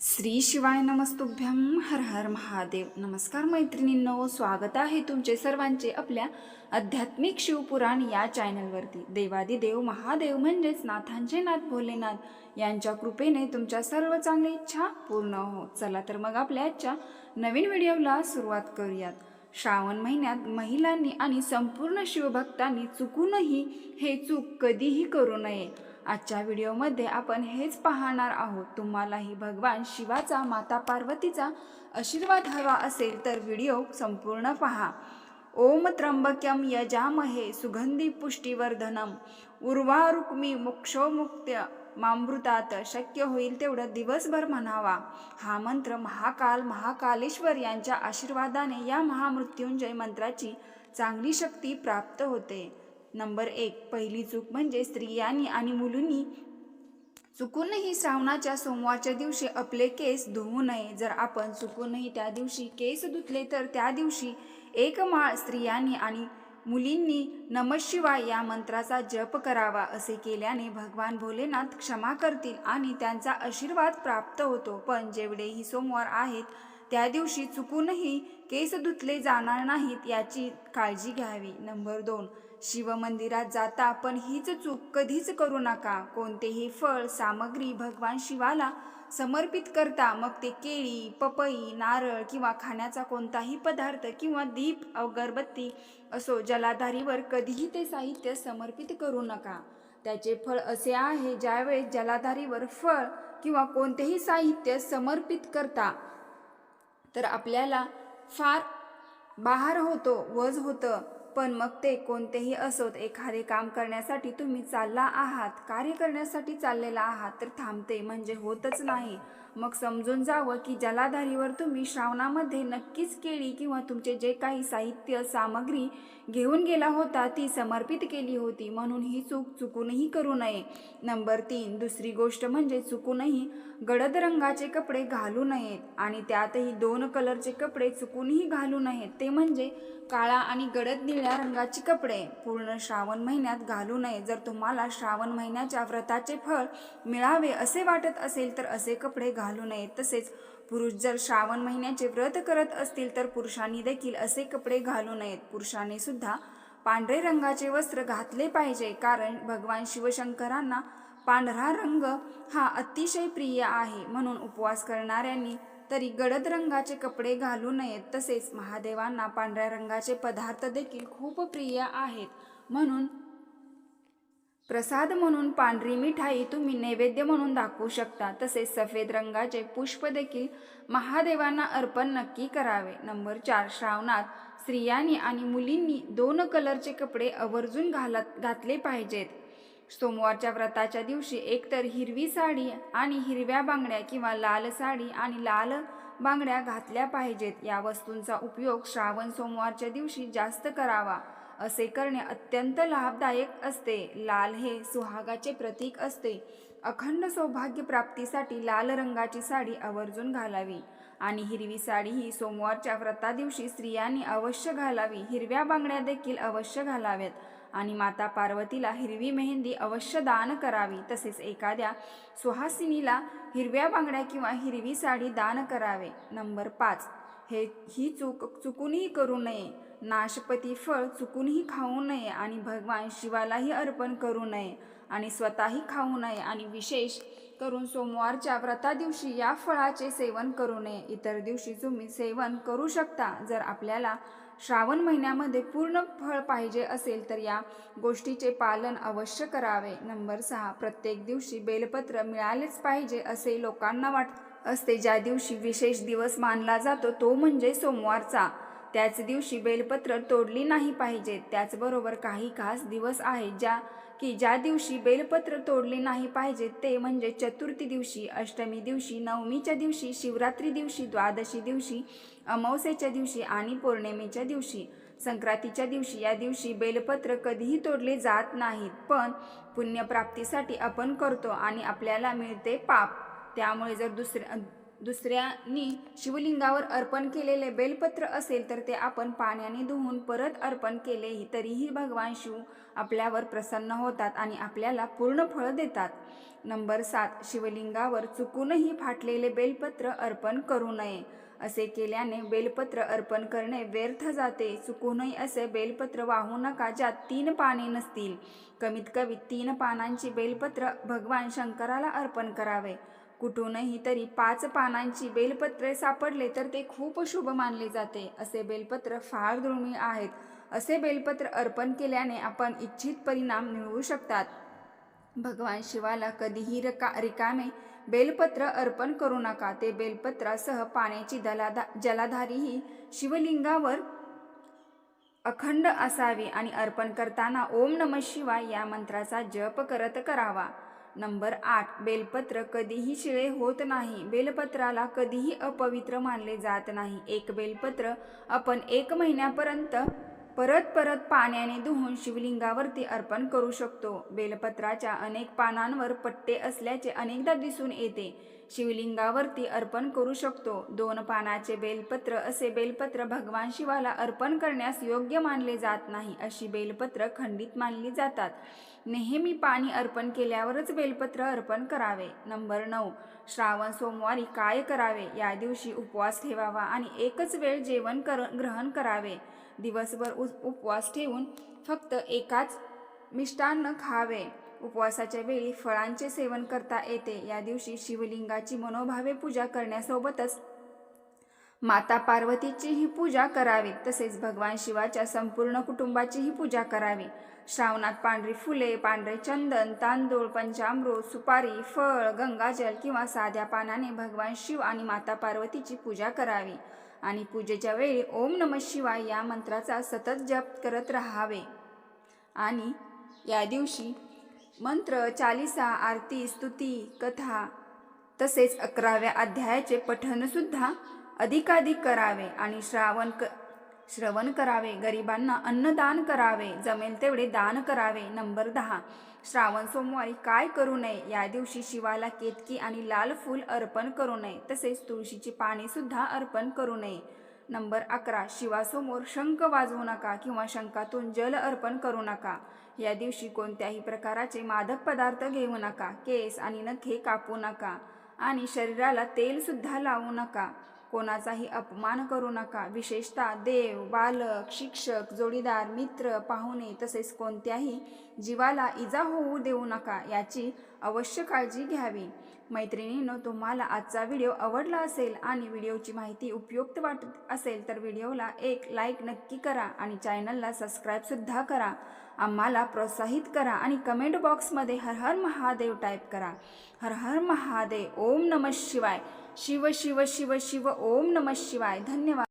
श्री शिवाय नमस्तुभ्यम हर हर महादेव. नमस्कार मैत्रिणींनो स्वागत आहे तुमचे सर्वांचे आपल्या आध्यात्मिक शिवपुराण या चॅनलवरती. देवादिदेव महादेव म्हणजेच नाथांचे नाथ भोलेनाथ यांच्या कृपेने तुमच्या सर्व चांगली इच्छा पूर्ण हो. चला तर मग आपल्या आजच्या नवीन व्हिडिओला सुरुवात करूयात. श्रावण महिन्यात महिलांनी आणि संपूर्ण शिवभक्तांनी चुकूनही हे चूक कधीही करू नये. आजच्या व्हिडिओमध्ये आपण हेच पाहणार आहोत. तुम्हालाही भगवान शिवाचा माता पार्वतीचा आशीर्वाद हवा असेल तर व्हिडिओ संपूर्ण पहा. ओम त्र्यंबक्यम यजामहे सुगंधी पुष्टीवर्धनम. उर्वारुक्मी मोक्षोमुक्त्य मामृतात शक्य होईल तेवढं दिवसभर म्हणावा. हा मंत्र महाकाल महाकालेश्वर यांच्या आशीर्वादाने या महामृत्युंजय मंत्राची चांगली शक्ती प्राप्त होते. नंबर एक पहिली चूक म्हणजे स्त्रियांनी आणि मुलींनी चुकूनही श्रावणाच्या सोमवारच्या दिवशी आपले केस धुवू नये. जर आपण चुकूनही त्या दिवशी केस धुतले तर त्या दिवशी एक माळ स्त्रियांनी आणि मुलींनी नमशिवाय या मंत्राचा जप करावा असे केल्याने भगवान भोलेनाथ क्षमा करतील आणि त्यांचा आशीर्वाद प्राप्त होतो. पण जेवढेही सोमवार आहेत त्या दिवशी चुकूनही केस धुतले जाणार नाहीत याची काळजी घ्यावी. नंबर दोन शिवमंदिरात जाता पण हीच चूक कधीच करू नका. कोणतेही फळ सामग्री भगवान शिवाला समर्पित करता मग ते केळी पपई नारळ किंवा खाण्याचा कोणताही पदार्थ किंवा दीप अगरबत्ती असो जलाधारीवर कधीही ते साहित्य समर्पित करू नका. त्याचे फळ असे आहे ज्यावेळेस जलाधारीवर फळ किंवा कोणतेही साहित्य समर्पित करता तर आपल्याला फार बहार होतो वज होतं पण मग ते कोणतेही असोत एखादे काम करण्यासाठी तुम्ही चालला आहात कार्य करण्यासाठी चाललेला आहात तर थांबते म्हणजे होतच नाही. मग समजून जावं की जलाधारीवर तुम्ही श्रावणामध्ये नक्कीच केळी किंवा तुमचे जे काही साहित्य सामग्री घेऊन गेला होता ती समर्पित केली होती. म्हणून ही चूक चुकूनही करू नये. नंबर तीन. दुसरी गोष्ट म्हणजे चुकूनही गडद रंगाचे कपडे घालू नयेत आणि त्यातही दोन कलरचे कपडे चुकूनही घालू नयेत ते म्हणजे काळा आणि गडद निळ्या रंगाचे कपडे. पूर्ण श्रावण महिन्यात घालू नये. जर तुम्हाला श्रावण महिन्याच्या व्रताचे फळ मिळावे असे वाटत असेल तर असे कपडे घाल घालू नयेत. तसेच पुरुष जर श्रावण महिन्याचे व्रत करत असतील तर पुरुषांनी देखील असे कपडे घालू नयेत. पुरुषांनी सुद्धा पांढरे रंगाचे वस्त्र घातले पाहिजे. कारण भगवान शिवशंकरांना पांढरा रंग हा अतिशय प्रिय आहे. म्हणून उपवास करणाऱ्यांनी तरी गडद रंगाचे कपडे घालू नयेत. तसेच महादेवांना पांढऱ्या रंगाचे पदार्थ देखील खूप प्रिय आहेत. म्हणून प्रसाद म्हणून पांढरी मिठाई तुम्ही नैवेद्य म्हणून दाखवू शकता. तसेच सफेद रंगाचे पुष्प देखील महादेवांना अर्पण नक्की करावे. नंबर चार श्रावणात स्त्रियांनी आणि मुलींनी दोन कलरचे कपडे आवर्जून घालत घातले पाहिजेत. सोमवारच्या व्रताच्या दिवशी एकतर हिरवी साडी आणि हिरव्या बांगड्या किंवा लाल साडी आणि लाल बांगड्या घातल्या पाहिजेत. या वस्तूंचा उपयोग श्रावण सोमवारच्या दिवशी जास्त करावा. असे करणे अत्यंत लाभदायक असते. लाल हे सुहागाचे प्रतीक असते. अखंड सौभाग्य प्राप्तीसाठी लाल रंगाची साडी आवर्जून घालावी आणि हिरवी साडी ही सोमवारच्या व्रता दिवशी स्त्रियांनी अवश्य घालावी. हिरव्या बांगड्या देखील अवश्य घालाव्यात आणि माता पार्वतीला हिरवी मेहंदी अवश्य दान करावी. तसेच एखाद्या सुहासिनीला हिरव्या बांगड्या किंवा हिरवी साडी दान करावे. नंबर पाच. हे ही चूक चुकूनही करू नये. नाशपती फळ चुकूनही खाऊ नये आणि भगवान शिवालाही अर्पण करू नये आणि स्वतःही खाऊ नये आणि विशेष करून सोमवारच्या व्रता दिवशी या फळाचे सेवन करू नये. इतर दिवशी तुम्ही सेवन करू शकता. जर आपल्याला श्रावण महिन्यामध्ये पूर्ण फळ पाहिजे असेल तर या गोष्टीचे पालन अवश्य करावे. नंबर सहा प्रत्येक दिवशी बेलपत्र मिळालेच पाहिजे असे लोकांना वाट असते. ज्या दिवशी विशेष दिवस मानला जातो तो म्हणजे सोमवारचा. त्याच दिवशी बेलपत्र तोडली नाही पाहिजेत त्याचबरोबर काही खास दिवस आहेत ज्या की ज्या दिवशी बेलपत्र तोडले नाही पाहिजेत ते म्हणजे चतुर्थी दिवशी अष्टमी दिवशी नवमीच्या दिवशी शिवरात्री दिवशी द्वादशी दिवशी अमावस्येच्या दिवशी आणि पौर्णिमेच्या दिवशी. संक्रांतीच्या दिवशी या दिवशी बेलपत्र कधीही तोडले जात नाहीत पण पुण्यप्राप्तीसाठी आपण करतो आणि आपल्याला मिळते पाप. त्यामुळे जर दुसऱ्या दुसऱ्यांनी शिवलिंगावर अर्पण केलेले बेलपत्र असेल तर ते आपण पाण्याने धुवून परत अर्पण केले तरीही भगवान शिव आपल्यावर प्रसन्न होतात आणि आपल्याला पूर्ण फळ देतात. नंबर सात शिवलिंगावर चुकूनही फाटलेले बेलपत्र अर्पण करू नये. असे केल्याने बेलपत्र अर्पण करणे व्यर्थ जाते. चुकूनही असे बेलपत्र वाहू नका ज्यात तीन पाने नसतील. कमीत कमी तीन पानांची बेलपत्र भगवान शंकराला अर्पण करावे. कुठूनही तरी पाच पानांची बेलपत्रे सापडले तर ते खूप शुभ मानले जाते. असे बेलपत्र फार दुर्मिळ आहेत. असे बेलपत्र अर्पण केल्याने आपण इच्छित परिणाम मिळवू शकतात. भगवान शिवाला कधीही रका रिकामे बेलपत्र अर्पण करू नका. ते बेलपत्रासह पाण्याची दलाधा जलाधारीही शिवलिंगावर अखंड असावी आणि अर्पण करताना ओम नम शिवाय या मंत्राचा जप करत करावा. नंबर आठ बेलपत्र कधीही शिळे होत नाही. बेलपत्राला कधीही अपवित्र मानले जात नाही. एक बेलपत्र आपण एक महिन्यापर्यंत परत परत पाण्याने धुवून शिवलिंगावरती अर्पण करू शकतो. बेलपत्राच्या अनेक पानांवर पट्टे असल्याचे अनेकदा दिसून येते. शिवलिंगावरती अर्पण करू शकतो. दोन पानाचे बेलपत्र असे बेलपत्र भगवान शिवाला अर्पण करण्यास योग्य मानले जात नाही अशी बेलपत्र खंडित मानली जातात. नेहमी पाणी अर्पण केल्यावरच बेलपत्र अर्पण करावे. नंबर नऊ. श्रावण सोमवारी काय करावे? या दिवशी उपवास ठेवावा आणि एकच वेळ जेवण कर ग्रहण करावे. दिवसभर उस उपवास ठेवून फक्त एकाच मिष्टान्न खावे. उपवासाच्या वेळी फळांचे सेवन करता येते. या दिवशी शिवलिंगाची मनोभावे पूजा करण्यासोबतच माता पार्वतीचीही पूजा करावी. तसेच भगवान शिवाच्या संपूर्ण कुटुंबाचीही पूजा करावी. श्रावणात पांढरी फुले पांढरे चंदन तांदूळ पंचामृत सुपारी फळ गंगाजल किंवा साध्या पानाने भगवान शिव आणि माता पार्वतीची पूजा करावी. आणि पूजेच्या वेळी ओम नम शिवाय या मंत्राचा सतत जप करत राहावे. आणि या दिवशी मंत्र चालिसा आरती स्तुती कथा तसेच अकराव्या अध्यायाचे पठणसुद्धा अधिकाधिक करावे आणि श्रावण क श्रवण करावे गरिबांना अन्नदान करावे जमेल तेवढे दान करावे. नंबर दहा श्रावण सोमवारी काय करू नये? या दिवशी शिवाला केतकी आणि लाल फूल अर्पण करू नये. तसेच तुळशीची पानेसुद्धा अर्पण करू नये. नंबर अकरा शिवासमोर शंख वाजवू नका किंवा शंखातून जल अर्पण करू नका. या दिवशी कोणत्याही प्रकाराचे मादक पदार्थ घेऊ नका. केस आणि नखे कापू नका आणि शरीराला तेल सुद्धा लावू नका. कोणाचाही अपमान करू नका. विशेषतः देव बालक शिक्षक जोडीदार मित्र पाहुणे तसेच कोणत्याही जीवाला इजा होऊ देऊ नका याची अवश्य काळजी घ्यावी. मैत्रिणीनं तुम्हाला आजचा व्हिडिओ आवडला असेल आणि व्हिडिओची माहिती उपयुक्त वाटत असेल तर व्हिडिओला एक लाईक नक्की करा आणि चॅनलला सबस्क्राईबसुद्धा करा. आम्हाला प्रोत्साहित करा आणि कमेंट बॉक्समध्ये हर हर महादेव टाईप करा. हर हर महादेव. ओम नमः शिवाय. शिव शिव शिव शिव ओम नम शिवाय. धन्यवाद.